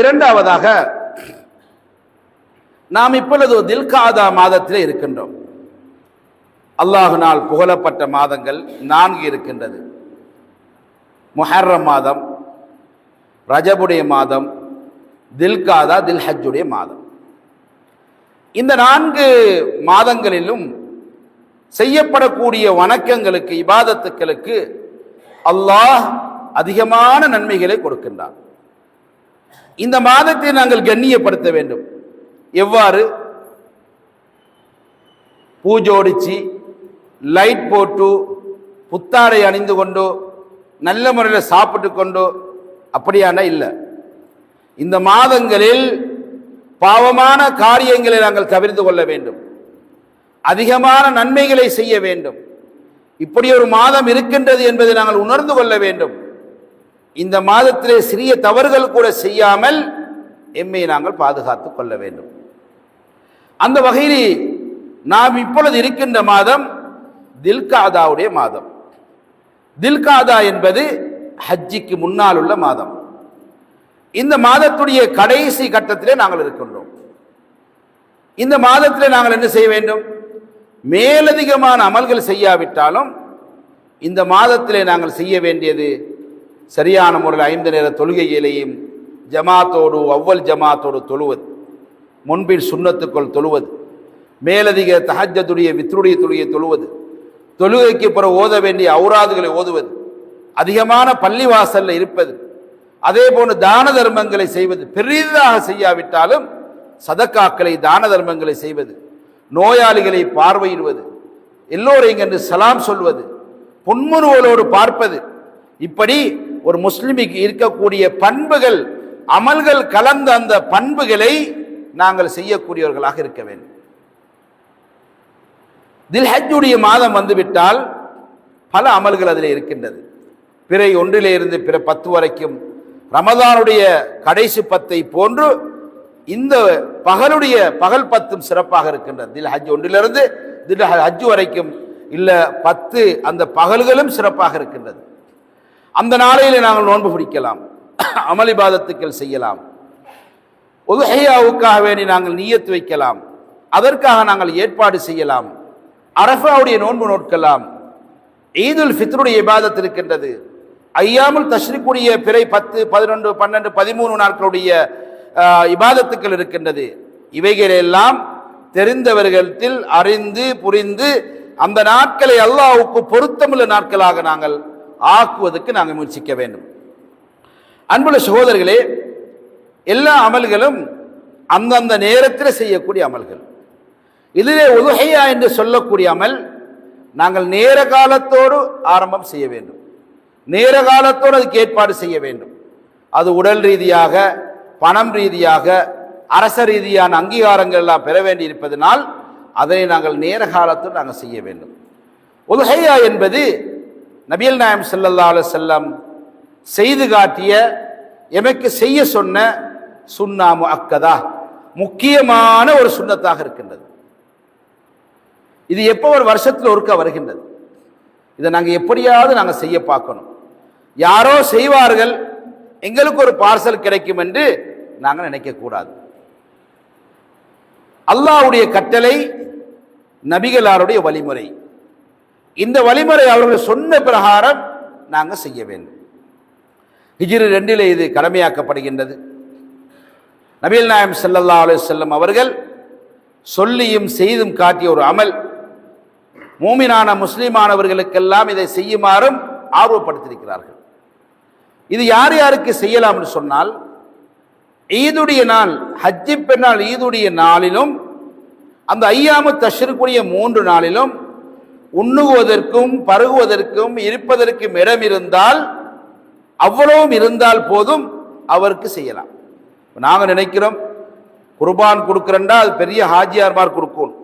இரண்டாவதாக நாம் இப்பொழுது தில்காதா மாதத்தில் இருக்கின்றோம். அல்லாஹினால் புகழப்பட்ட மாதங்கள் நான்கு இருக்கின்றது. முஹர்ரம் மாதம் ரஜபுடைய மாதம் தில்காதா தில்ஹஜ்ஜுடைய மாதம். இந்த நான்கு மாதங்களிலும் செய்யப்படக்கூடிய வணக்கங்களுக்கு இபாதத்துக்களுக்கு அல்லாஹ் அதிகமான நன்மைகளை கொடுக்கின்றான். இந்த மாதத்தை நாங்கள் கண்ணியப்படுத்த வேண்டும். எவ்வாறு? பூஜோடிச்சு லைட் போட்டு புத்தாடை அணிந்து கொண்டோ நல்ல முறையில் சாப்பிட்டு கொண்டோ அப்படியானா இல்லை. இந்த மாதங்களில் பாவமான காரியங்களை நாங்கள் தவிர்த்து கொள்ள வேண்டும். அதிகமான நன்மைகளை செய்ய வேண்டும். இப்படி ஒரு மாதம் இருக்கின்றது என்பதை நாங்கள் உணர்ந்து கொள்ள வேண்டும். இந்த மாதத்திலே சிறிய தவறுகள் கூட செய்யாமல் எம்மை நாங்கள் பாதுகாத்து கொள்ள வேண்டும். அந்த வகையில் நாம் இப்பொழுது இருக்கின்ற மாதம் தில்காதாவுடைய மாதம். தில்காதா என்பது ஹஜ்ஜிக்கு முன்னால் உள்ள மாதம். இந்த மாதத்துடைய கடைசி கட்டத்திலே நாங்கள் இருக்கின்றோம். இந்த மாதத்திலே நாங்கள் என்ன செய்ய வேண்டும்? மேலதிகமான அமல்கள் செய்யாவிட்டாலும் இந்த மாதத்திலே நாங்கள் செய்ய வேண்டியது சரியான முறையில் ஐந்து நேர தொழுகையிலேயும் ஜமாத்தோடு அவ்வல் ஜமாத்தோடு தொழுவது. முன்பின் சுண்ணத்துக்குள் தொழுவது. மேலதிக தஹஜத்துடைய வித்ருடைய தொழுகையை தொழுவது. தொழுகைக்கு பிறகு ஓத வேண்டிய அவுராதுகளை ஓதுவது. அதிகமான பள்ளிவாசலில் இருப்பது. அதே போன்று தான தர்மங்களை செய்வது. பெரிதாக செய்யாவிட்டாலும் சதக்காக்களை தான தர்மங்களை செய்வது. நோயாளிகளை பார்வையிடுவது. எல்லோரையும் என்று சலாம் சொல்வது. புன்முறுவலோடு பார்ப்பது. இப்படி ஒரு முஸ்லிமுக்கு இருக்கக்கூடிய பண்புகள் அமல்கள் கலந்த அந்த பண்புகளை நாங்கள் செய்யக்கூடியவர்களாக இருக்க வேண்டும். தில்ஹஜ்ஜுடைய மாதம் வந்துவிட்டால் பல அமல்கள் அதில் இருக்கின்றது. பிறை ஒன்றிலே இருந்து பிற பத்து வரைக்கும் ரமதானுடைய கடைசி பத்தை போன்று இந்த பகலுடைய பகல் பத்தும் சிறப்பாக இருக்கின்றது. தில் ஹஜ் ஒன்றிலிருந்து தில் ஹஜ் வரைக்கும் இல்லை பத்து அந்த பகல்களும் சிறப்பாக இருக்கின்றது. அந்த நாளையிலே நாங்கள் நோன்பு பிடிக்கலாம். அமளிபாதத்துக்கள் செய்யலாம். உதுஹையாவுக்காக வேண்டி நாங்கள் நீயத்து வைக்கலாம். அதற்காக நாங்கள் ஏற்பாடு செய்யலாம். அரஃபாவுடைய நோன்பு நோட்கலாம் ஈதுல் ஃபித்ருடைய இபாதத் இருக்கின்றது. ஐயாமுல் தஷ்ரிக்குடைய பிறை பத்து பதினொன்று பன்னெண்டு பதிமூணு நாட்களுடைய இபாதத்துக்கள் இருக்கின்றது. இவைகளெல்லாம் தெரிந்தவர்களில் அறிந்து புரிந்து அந்த நாட்களை அல்லாவுக்கு பொருத்தமுள்ள நாட்களாக நாங்கள் ஆக்குவதற்கு நாங்கள் முயற்சிக்க வேண்டும். அன்புள்ள சகோதரர்களே எல்லா அமல்களும் அந்தந்த நேரத்தில் செய்யக்கூடிய அமல்கள். இதிலே உதுகையா என்று சொல்லக்கூடிய அமல் நாங்கள் நேர காலத்தோடு ஆரம்பம் செய்ய வேண்டும். நேர காலத்தோடு அதுக்கு ஏற்பாடு செய்ய வேண்டும். அது உடல் ரீதியாக பணம் ரீதியாக அரச ரீதியான அங்கீகாரங்கள் எல்லாம் பெற வேண்டி இருப்பதனால் அதனை நாங்கள் நேர காலத்தில் நாங்கள் செய்ய வேண்டும். உதுகையா என்பது நபியல் நாயம் ஸல்லல்லாஹு செல்லம் செய்து காட்டிய எமக்கு செய்ய சொன்ன சுண்ணாமு அக்கதா முக்கியமான ஒரு சுண்ணத்தாக இருக்கின்றது. இது எப்போ ஒரு வருஷத்தில் ஒருக்க வருகின்றது. இதை நாங்கள் எப்படியாவது நாங்கள் செய்ய பார்க்கணும். யாரோ செய்வார்கள் எங்களுக்கு ஒரு பார்சல் கிடைக்கும் என்று நாங்கள் நினைக்கக்கூடாது அல்லாஹ்வுடைய கட்டளை நபிகளாருடைய வழிமுறை. இந்த வழிமுறை அவர்கள் சொன்ன பிரகாரம் நாங்கள் செய்ய வேண்டும். ஹிஜிரு ரெண்டிலே இது கடமையாக்கப்படுகின்றது. நபீல் நாயம் செல்லல்லா அலைஹி செல்லம் அவர்கள் சொல்லியும் செய்தும் காட்டிய ஒரு அமல் மூமினான முஸ்லிமானவர்களுக்கெல்லாம் இதை செய்யுமாறும் ஆர்வப்படுத்தியிருக்கிறார்கள். இது யார் யாருக்கு செய்யலாம் என்று சொன்னால் ஈதுடைய நாள் ஹஜ்ஜி பெண்ணால் ஈதுடைய நாளிலும் அந்த ஐயாமு தஷருக்குரிய மூன்று நாளிலும் உண்ணுவதற்கும் பருகுவதற்கும் இருப்பதற்கும் இடம் இருந்தால் அவ்வளவும் இருந்தால் போதும் அவருக்கு செய்யலாம். நாங்கள் நினைக்கிறோம் குர்பான் கொடுக்குறேன்டா அது பெரிய ஹாஜியார்மார் கொடுக்கணும்.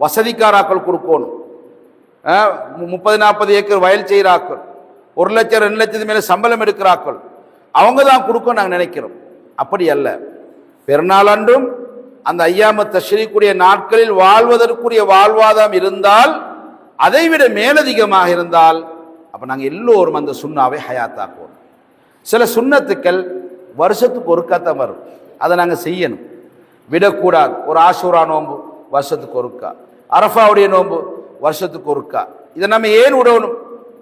வசதிக்காராக்கள் கொடுக்கணும். முப்பது நாற்பது ஏக்கர் வயல் செய்கிறாக்கள். ஒரு லட்சம் ரெண்டு லட்சத்து மேலே சம்பளம் எடுக்கிறாக்கள். அவங்க தான் கொடுக்க நாங்கள் நினைக்கிறோம். அப்படி அல்ல. பெருநாளன்றும் அந்த ஐயாம தஷ்ரீக்குரிய நாட்களில் வாழ்வதற்குரிய வாழ்வாதாரம் இருந்தால் அதைவிட மேலதிகமாக இருந்தால் அப்போ நாங்கள் எல்லோரும் அந்த சுண்ணாவை ஹயாத்தாக்குவோம் சில சுண்ணத்துக்கள் வருஷத்துக்கு ஒருக்காத்தான் வரும். அதை நாங்கள் செய்யணும். விடக்கூடாது. ஒரு ஆசூரா நோன்பு வருஷத்துக்கு ஒருக்கா. அரஃபாவுடைய நோன்பு வருஷத்துக்கு ஒருக்கா. இதை நம்ம ஏன் விடணும்?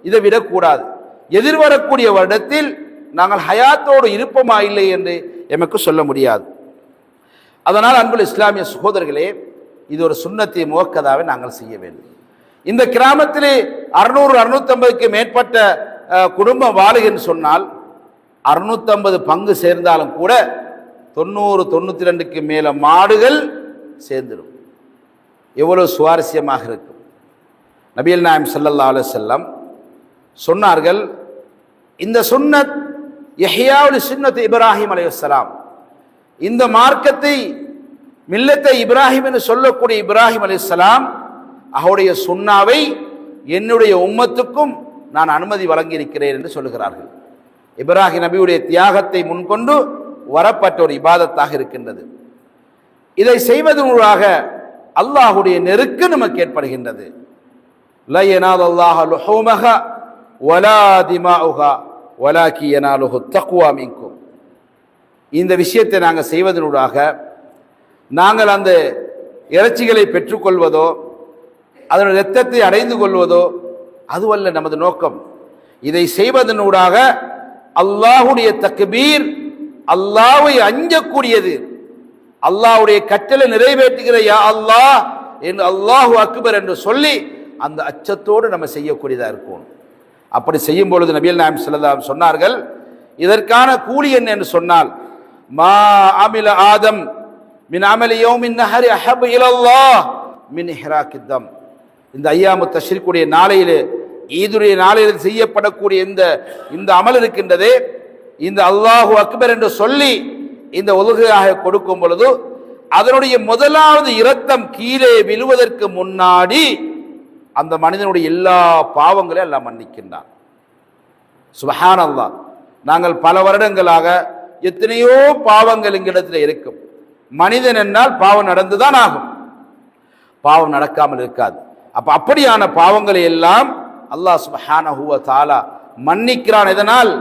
இதை விடக்கூடாது. எதிர்வரக்கூடிய வருடத்தில் நாங்கள் ஹயாத்தோடு இருப்போமா இல்லை என்று எமக்கு சொல்ல முடியாது. அதனால் அன்புள்ள இஸ்லாமிய சகோதரர்களே இது ஒரு சுண்ணத்தை முகக்கதாவை நாங்கள் செய்ய வேண்டும். இந்த கிராமத்திலே அறுநூறு அறுநூத்தம்பதுக்கு மேற்பட்ட குடும்பம் வாழுகின்னு சொன்னால் அறுநூத்தம்பது பங்கு சேர்ந்தாலும் கூட தொண்ணூறு தொண்ணூற்றி ரெண்டுக்கு மேலே மாடுகள் சேர்ந்துடும். எவ்வளோ சுவாரஸ்யமாக இருக்கும். நபியல் நாயம் சல்லல்லா அலைஹி சொன்னார்கள் இந்த சுன்னத் எஹியாவுல் சுன்னத் இப்ராஹிம் அலைஹிஸ்ஸலாம் இந்த மார்க்கத்தை மில்லத்தை இப்ராஹிம் என்று சொல்லக்கூடிய இப்ராஹிம் அலைஹிஸ்ஸலாம் அவருடைய சுண்ணாவை என்னுடைய உம்மத்துக்கும் நான் அனுமதி வழங்கியிருக்கிறேன் என்று சொல்லுகிறார்கள். இப்ராஹி நபியுடைய தியாகத்தை முன்கொண்டு வரப்பட்ட ஒரு இபாதத்தாக இருக்கின்றது. இதை செய்வதன் மூலமாக அல்லாஹுடைய நெருக்கு நமக்கு ஏற்படுகின்றது. இந்த விஷயத்தை நாங்கள் செய்வதனூடாக நாங்கள் அந்த இறைச்சிகளை பெற்றுக்கொள்வதோ அதனுடைய இரத்தத்தை அடைந்து கொள்வதோ அதுவல்ல நமது நோக்கம். இதை செய்வதனூடாக அல்லாஹுடைய தக்பீர் அல்லாவை அஞ்சக்கூடியது. அல்லாஹுடைய கட்டளை நிறைவேற்றுகிற யா அல்லாஹ் என்று அல்லாஹு அக்பர் என்று சொல்லி அந்த அச்சத்தோடு நம்ம செய்யக்கூடியதாக இருக்கும் அப்படி செய்யும் பொழுது நபியல் நாயம் ஸல்லல்லாஹு சொன்னார்கள் இதற்கான கூலி என்ன என்று சொன்னால் மா அமில ஆதம் மின் அமலியோ மின் நஹரி அஹப் இலல்லாஹ் மின் இஹ்ராக்கித்தம் இந்த ஐயாமு தஷ்ரீக்குடைய நாளையிலே ஈதுடைய நாளையில் செய்யப்படக்கூடிய இந்த இந்த அமல் இருக்கின்றதே. இந்த அல்லாஹு அக்பர் என்று சொல்லி இந்த ஒழுகையாக கொடுக்கும் பொழுது அதனுடைய முதலாவது இரத்தம் கீழே விழுவதற்கு முன்னாடி அந்த மனிதனுடைய எல்லா பாவங்களையும் எல்லாம் மன்னிக்கின்றான். சுபஹான் நாங்கள் பல வருடங்களாக எத்தனையோ பாவங்கள் எங்களிடத்தில் இருக்கும். மனிதன் என்னால் பாவம் நடந்துதான் ஆகும். பாவம் நடக்காமல் இருக்காது. அப்ப அப்படியான பாவங்களை எல்லாம் அல்லாஹ் சுபஹானஹுவ தாலா மன்னிக்கிறான் இதனால்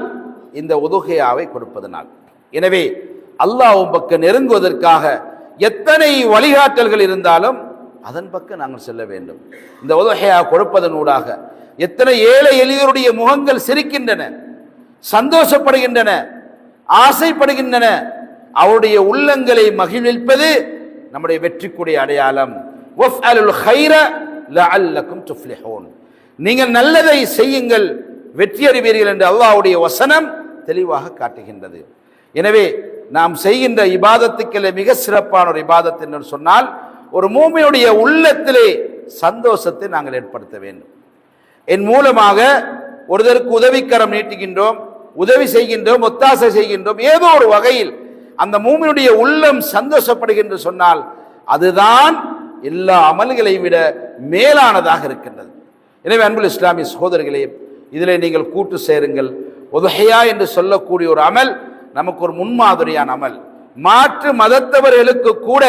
இந்த உதுகையாவை கொடுப்பதனால். எனவே அல்லாஹ் பக்கம் நெருங்குவதற்காக எத்தனை வழிகாட்டல்கள் இருந்தாலும் அதன் பக்கம் நாங்கள் செல்ல வேண்டும். இந்த உதகையாக கொடுப்பதனூடாக எத்தனை ஏழை எளியோருடைய முகங்கள் சிரிக்கின்றன சந்தோஷப்படுகின்றன ஆசைப்படுகின்றன அவருடைய உள்ளங்களை மகிழ்விப்பது நம்முடைய வெற்றிக்குடைய அடையாளம். லஅல்லக்கும் துஃப்லிஹூன். நீங்கள் நல்லதை செய்யுங்கள் வெற்றி அறிவீர்கள் என்று அல்லாஹ்வுடைய வசனம் தெளிவாக காட்டுகின்றது. எனவே நாம் செய்கின்ற இபாதத்துக்களே மிக சிறப்பான ஒரு இபாதத் என்று சொன்னால் ஒரு மூமியுடைய உள்ளத்திலே சந்தோஷத்தை நாங்கள் ஏற்படுத்த வேண்டும். என் மூலமாக ஒருதற்கு உதவிக்கரம் நீட்டுகின்றோம் உதவி செய்கின்றோம் ஒத்தாசை செய்கின்றோம் ஏதோ ஒரு வகையில் அந்த மூமியுடைய உள்ளம் சந்தோஷப்படுகின்ற சொன்னால் அதுதான் எல்லா அமல்களை விட மேலானதாக இருக்கின்றது. எனவே அன்புல் இஸ்லாமிய சகோதரர்களே இதிலே நீங்கள் கூட்டு சேருங்கள். உதகையா என்று சொல்லக்கூடிய ஒரு அமல் நமக்கு ஒரு முன்மாதிரியான அமல். மாற்று மதத்தவர்களுக்கு கூட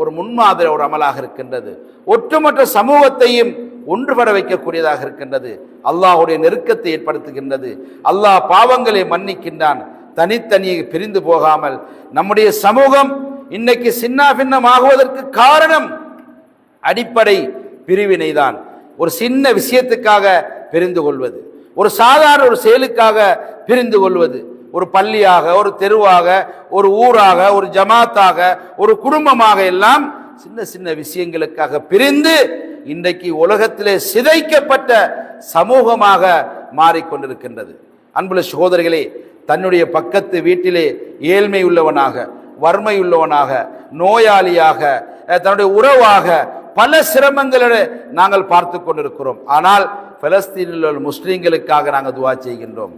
ஒரு முன்மாதிரி ஒரு அமலாக இருக்கின்றது. ஒட்டுமொத்த சமூகத்தையும் ஒன்றுபட வைக்கக்கூடியதாக இருக்கின்றது. அல்லாஹ்வுடைய நெருக்கத்தை ஏற்படுத்துகின்றது. அல்லாஹ் பாவங்களை மன்னிக்கின்றான். தனித்தனியை பிரிந்து போகாமல் நம்முடைய சமூகம் இன்னைக்கு சின்ன பின்னமாகுவதற்கு காரணம் அடிப்படை பிரிவினை தான் ஒரு சின்ன விஷயத்துக்காக பிரிந்து கொள்வது. ஒரு சாதாரண ஒரு செயலுக்காக பிரிந்து கொள்வது. ஒரு பள்ளியாக ஒரு தெருவாக ஒரு ஊராக ஒரு ஜமாத்தாக ஒரு குடும்பமாக எல்லாம் சின்ன சின்ன விஷயங்களுக்காக பிரிந்து இன்றைக்கு உலகத்திலே சிதைக்கப்பட்ட சமூகமாக மாறிக்கொண்டிருக்கின்றது. அன்புள்ள சகோதரிகளே தன்னுடைய பக்கத்து வீட்டிலே ஏழ்மை உள்ளவனாக வறுமை உள்ளவனாக நோயாளியாக தன்னுடைய உறவாக பல சிரமங்களை நாங்கள் பார்த்து கொண்டிருக்கிறோம். ஆனால் பலஸ்தீனில் உள்ள முஸ்லீம்களுக்காக நாங்கள் துவா செய்கின்றோம்.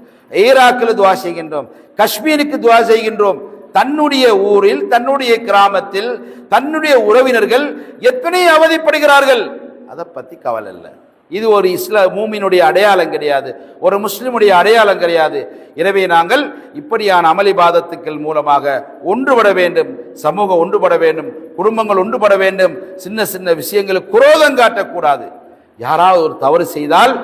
ஈராக்கில் துவா செய்கின்றோம். காஷ்மீருக்கு துவா செய்கின்றோம். தன்னுடைய ஊரில் தன்னுடைய கிராமத்தில் தன்னுடைய உறவினர்கள் எத்தனை அவதிப்படுகிறார்கள்? அதை பற்றி கவலை இல்லை. இது ஒரு இஸ்லா மூமினுடைய அடையாளம் கிடையாது. ஒரு முஸ்லிமுடைய அடையாளம் கிடையாது. எனவே நாங்கள் இப்படியான அமளிபாதத்துக்கள் மூலமாக ஒன்றுபட வேண்டும். சமூகம் ஒன்றுபட வேண்டும். குடும்பங்கள் ஒன்றுபட வேண்டும். சின்ன சின்ன விஷயங்களுக்கு குரோதம் காட்டக்கூடாது. யாராவது ஒரு தவறு செய்தால்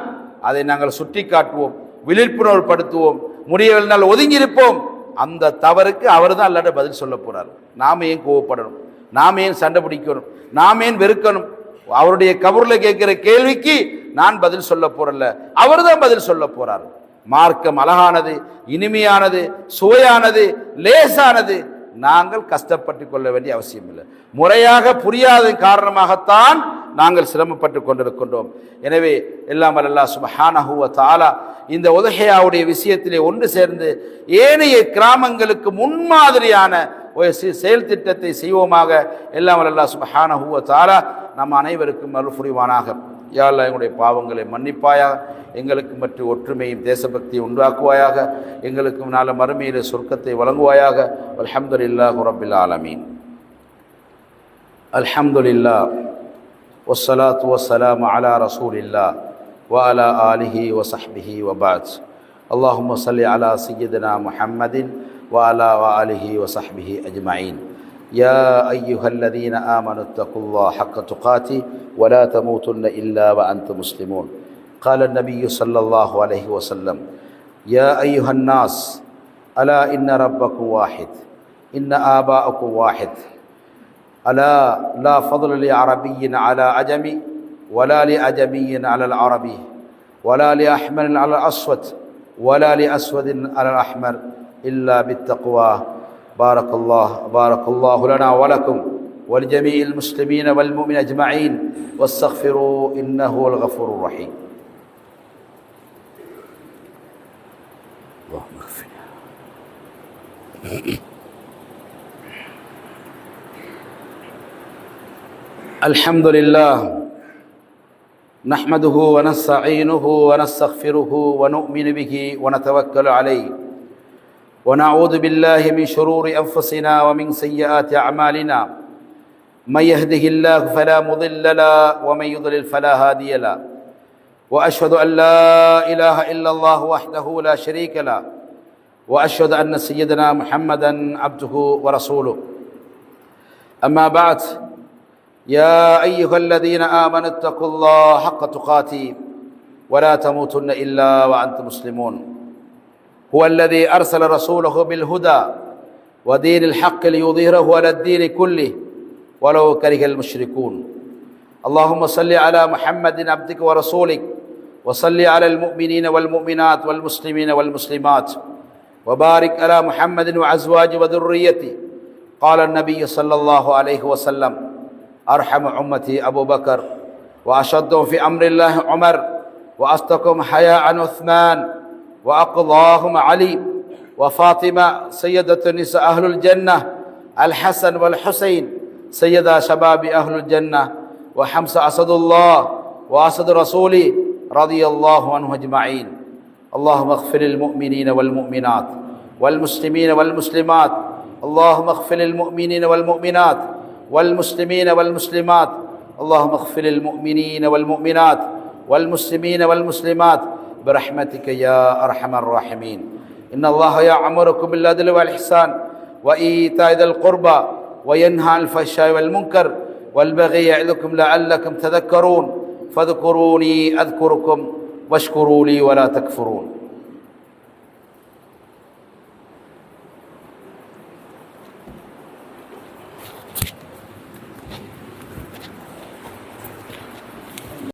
அதை நாங்கள் சுட்டி காட்டுவோம் விழிப்புணர்வு படுத்துவோம். முடியவில்லைனால் ஒதுங்கி இருப்போம் அந்த தவறுக்கு அவர் தான் அல்லாட்ட பதில் சொல்ல போகிறார் நாம ஏன் கோவப்படணும்? நாம ஏன் சண்டை பிடிக்கணும்? நாம ஏன் வெறுக்கணும்? அவருடைய கபூர்ல கேட்கிற கேள்விக்கு நான் பதில் சொல்ல போறல அவர் தான் பதில் சொல்ல போறார். மார்க்கம் அழகானது இனிமையானது சுவையானது லேசானது. நாங்கள் கஷ்டப்பட்டு கொள்ள வேண்டிய அவசியம் இல்லை. முறையாக புரியாத காரணமாகத்தான் நாங்கள் சிரமப்பட்டு கொண்டிருக்கின்றோம். எனவே எல்லாம் அல்லா சுபஹானஹுவ தாலா இந்த உதகையாவுடைய விஷயத்திலே ஒன்று சேர்ந்து ஏனைய கிராமங்களுக்கு முன்மாதிரியான செயல் திட்டத்தை செய்வோமாக எல்லாம் அல்லா சுபஹானஹுவ தாலா நம் அனைவருக்கும் அருள் புரிவானாக யா அல்லாஹ் எங்களுடைய பாவங்களை மன்னிப்பாயாக எங்களுக்கு மற்ற ஒற்றுமையும் தேசபக்தியை உண்டாக்குவாயாக எங்களுக்கு நாள மறுமையிலே சொர்க்கத்தை வழங்குவாயாக அல்ஹம்துலில்லாஹ் ரப்பில் ஆலமீன் அல்ஹம்துலில்லாஹ் والصلاة والسلام على رسول الله وعلى آله وصحبه وبعد اللهم صل على سيدنا محمد وعلى آله وصحبه أجمعين. يا أيها الذين آمنوا اتقوا الله حق تقاته ولا تموتن إلا وأنتم مسلمون. قال النبي صلى الله عليه وسلم يا أيها الناس ألا إن ربكم واحد إن آباءكم واحد. ألا لا فضل لعربي على عجمي ولا لعجمي على العربي ولا لأحمر على الأسود ولا لأسود على الأحمر. إلا بالتقوى. بارك الله بارك الله لنا ولكم ولجميع المسلمين والمؤمنين أجمعين. واستغفروا إنه هو الغفور الرحيم. اللهم اغفر. الحمد لله نحمده ونستعينه ونستغفره ونؤمن به ونتوكل عليه. ونعوذ بالله من شرور أنفسنا ومن سيئات أعمالنا. من يهده الله فلا مضل له ومن يضلل فلا هادي له. وأشهد أن لا إله إلا الله وحده لا شريك له. وأشهد أن سيدنا محمدا عبده ورسوله. أما بعد يا أيها الذين آمنوا اتقوا الله حق تقاته ولا تموتن إلا وأنتم مسلمون. هو الذي أرسل رسوله بالهدى ودين الحق ليظهره على الدين كله ولو كره المشركون. اللهم صل على محمد عبدك ورسولك وصل على المؤمنين والمؤمنات والمسلمين والمسلمات وبارك على محمد وازواجه وذريته. قال النبي صلى الله عليه وسلم أرحم أمتي أبو بكر وأشدهم في أمر الله عمر وأصدقهم حياء عثمان وأقضاهم علي وفاطمة سيدة النساء أهل الجنة الحسن والحسين سيدا شباب أهل الجنة وحمزه أسد الله وأسد رسولي رضي الله عنه أجمعين. اللهم اغفر للمؤمنين والمؤمنات والمسلمين والمسلمات. اللهم اغفر للمؤمنين والمؤمنات والمسلمين والمسلمات. اللهم اغفر للمؤمنين والمؤمنات والمسلمين والمسلمات. برحمتك يا أرحم الراحمين. إن الله يأمركم بالعدل والإحسان وإيتاء ذي القربى وينهى عن الفحشاء والمنكر والبغي يعظكم لعلكم تذكرون. فاذكروني أذكركم واشكروا لي ولا تكفرون.